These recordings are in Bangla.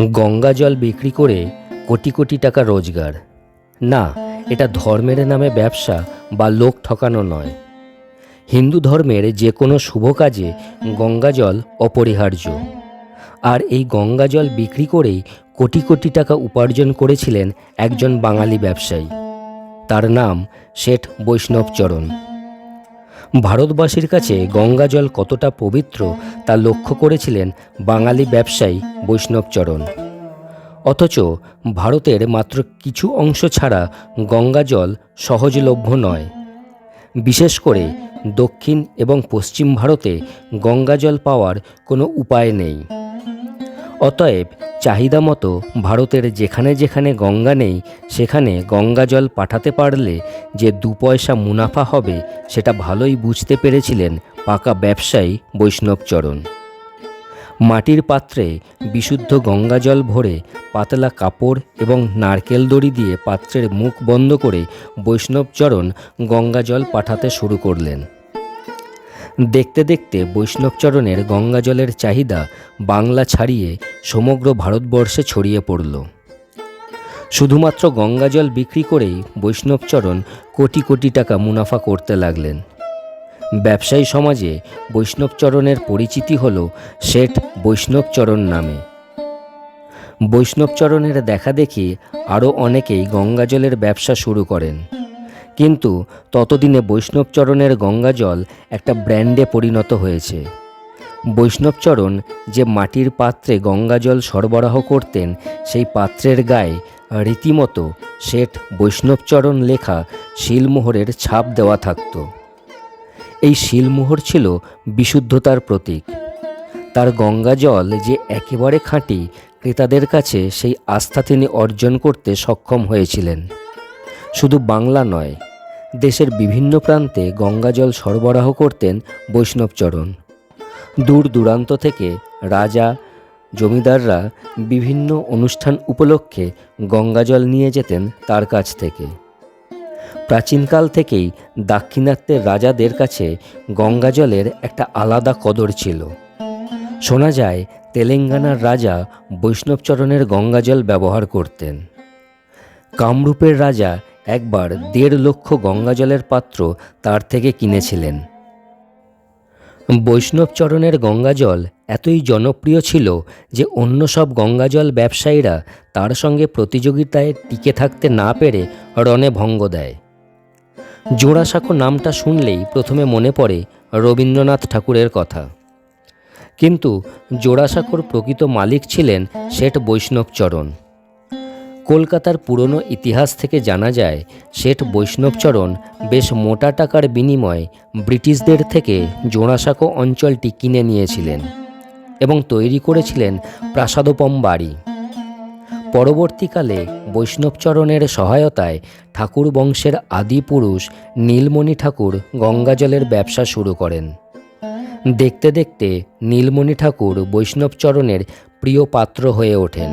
গঙ্গা জল বিক্রি করে কোটি কোটি টাকা রোজগার। না, এটা ধর্মের নামে ব্যবসা বা লোক ঠকানো নয়। হিন্দু ধর্মের যে কোনো শুভ কাজে গঙ্গা জল অপরিহার্য। আর এই গঙ্গা জল বিক্রি করেই কোটি কোটি টাকা উপার্জন করেছিলেন একজন বাঙালি ব্যবসায়ী। তার নাম শেঠ বৈষ্ণবচরণ। ভারতবাসীর কাছে গঙ্গা জল কতটা পবিত্র তা লক্ষ্য করেছিলেন বাঙালি ব্যবসায়ী বৈষ্ণবচরণ অথচ ভারতের মাত্র কিছু অংশ ছাড়া গঙ্গা জল সহজলভ্য নয়। বিশেষ করে দক্ষিণ এবং পশ্চিম ভারতে গঙ্গা জল পাওয়ার কোনো উপায় নেই। অতএব চাহিদা মতো ভারতের যেখানে যেখানে গঙ্গা নেই, সেখানে গঙ্গা জল পাঠাতে পারলে যে দু পয়সা মুনাফা হবে, সেটা ভালোই বুঝতে পেরেছিলেন পাকা ব্যবসায়ী বৈষ্ণবচরণ। মাটির পাত্রে বিশুদ্ধ গঙ্গা জল ভরে পাতলা কাপড় এবং নারকেল দড়ি দিয়ে পাত্রের মুখ বন্ধ করে বৈষ্ণবচরণ গঙ্গা জল পাঠাতে শুরু করলেন। দেখতে দেখতে বৈষ্ণবচরণের গঙ্গা জলের চাহিদা বাংলা ছাড়িয়ে সমগ্র ভারতবর্ষে ছড়িয়ে পড়ল। শুধুমাত্র গঙ্গা জল বিক্রি করেই বৈষ্ণবচরণ কোটি কোটি টাকা মুনাফা করতে লাগলেন। ব্যবসায়ী সমাজে বৈষ্ণবচরণের পরিচিতি হল শেঠ বৈষ্ণবচরণ নামে। বৈষ্ণবচরণের দেখা দেখি আরও অনেকেই গঙ্গা জলের ব্যবসা শুরু করেন। কিন্তু ততদিনে বৈষ্ণবচরণের গঙ্গা জল একটা ব্র্যান্ডে পরিণত হয়েছে। বৈষ্ণবচরণ যে মাটির পাত্রে গঙ্গা জল সরবরাহ করতেন, সেই পাত্রের গায়ে রীতিমতো শেঠ বৈষ্ণবচরণ লেখা শিলমোহরের ছাপ দেওয়া থাকত। এই শিলমোহর ছিল বিশুদ্ধতার প্রতীক। তার গঙ্গা জল যে একেবারে খাঁটি, ক্রেতাদের কাছে সেই আস্থা তিনি অর্জন করতে সক্ষম হয়েছিলেন। শুধু বাংলা নয় দেশের বিভিন্ন প্রান্তে গঙ্গা জল সরবরাহ করতেন বৈষ্ণবচরণ দূর দূরান্ত থেকে রাজা, জমিদাররা বিভিন্ন অনুষ্ঠান উপলক্ষে গঙ্গা জল নিয়ে যেতেন তার কাছ থেকে। প্রাচীনকাল থেকেই দাক্ষিণাত্যের রাজাদের কাছে গঙ্গা জলের একটা আলাদা কদর ছিল। শোনা যায়, তেলেঙ্গানার রাজা বৈষ্ণবচরণের গঙ্গা জল ব্যবহার করতেন। কামরূপের রাজা একবার দেড় লক্ষ গঙ্গা জলের পাত্র তার থেকে কিনেছিলেন। বৈষ্ণবচরণের গঙ্গা জল এতই জনপ্রিয় ছিল যে অন্য সব গঙ্গা জল ব্যবসায়ীরা তার সঙ্গে প্রতিযোগিতায় টিকে থাকতে না পেরে রণে ভঙ্গ দেয়। জোড়াসাঁকো নামটা শুনলেই প্রথমে মনে পড়ে রবীন্দ্রনাথ ঠাকুরের কথা। কিন্তু জোড়াসাঁকোর প্রকৃত মালিক ছিলেন শেঠ বৈষ্ণবচরণ কলকাতার পুরনো ইতিহাস থেকে জানা যায়, শেঠ বৈষ্ণবচরণ বেশ মোটা টাকার বিনিময়ে ব্রিটিশদের থেকে জোড়াসাঁকো অঞ্চলটি কিনে নিয়েছিলেন এবং তৈরি করেছিলেন প্রাসাদোপম বাড়ি। পরবর্তীকালে বৈষ্ণবচরণের সহায়তায় ঠাকুর বংশের আদি পুরুষ নীলমণি ঠাকুর গঙ্গাজলের ব্যবসা শুরু করেন। দেখতে দেখতে নীলমণি ঠাকুর বৈষ্ণবচরণের প্রিয় পাত্র হয়ে ওঠেন।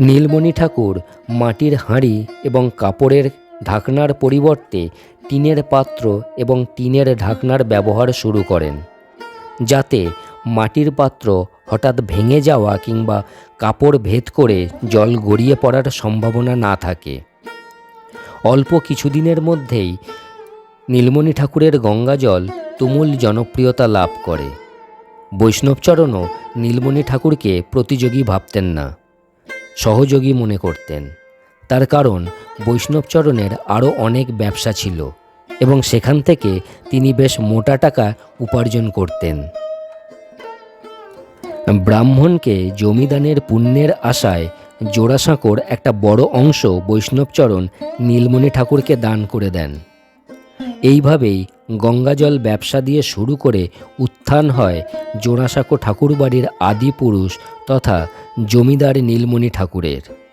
নীলমণি ঠাকুর মাটির হাঁড়ি এবং কাপড়ের ঢাকনার পরিবর্তে টিনের পাত্র এবং টিনের ঢাকনার ব্যবহার শুরু করেন। যাতে মাটির পাত্র হঠাৎ ভেঙে যাওয়া কিংবা কাপড় ভেদ করে জল গড়িয়ে পড়ার সম্ভাবনা না থাকে। অল্প কিছুদিনের মধ্যেই নীলমণি ঠাকুরের গঙ্গা জল তুমুল জনপ্রিয়তা লাভ করে। বৈষ্ণবচরণও নীলমণি ঠাকুরকে প্রতিযোগী ভাবতেন না। সহযোগী মনে করতেন। তার কারণ বৈষ্ণবচরণের আরও অনেক ব্যবসা ছিল এবং সেখান থেকে তিনি বেশ মোটা টাকা উপার্জন করতেন। ব্রাহ্মণকে জমিদানের পুণ্যের আশায় জোড়াসাঁকোর একটা বড় অংশ বৈষ্ণবচরণ নীলমণি ঠাকুরকে দান করে দেন। এইভাবেই গঙ্গাজল ব্যবসা দিয়ে শুরু করে উত্থান হয় জোড়াসাঁকো ঠাকুরবাড়ির আদি পুরুষ তথা জমিদার নীলমণি ঠাকুরের।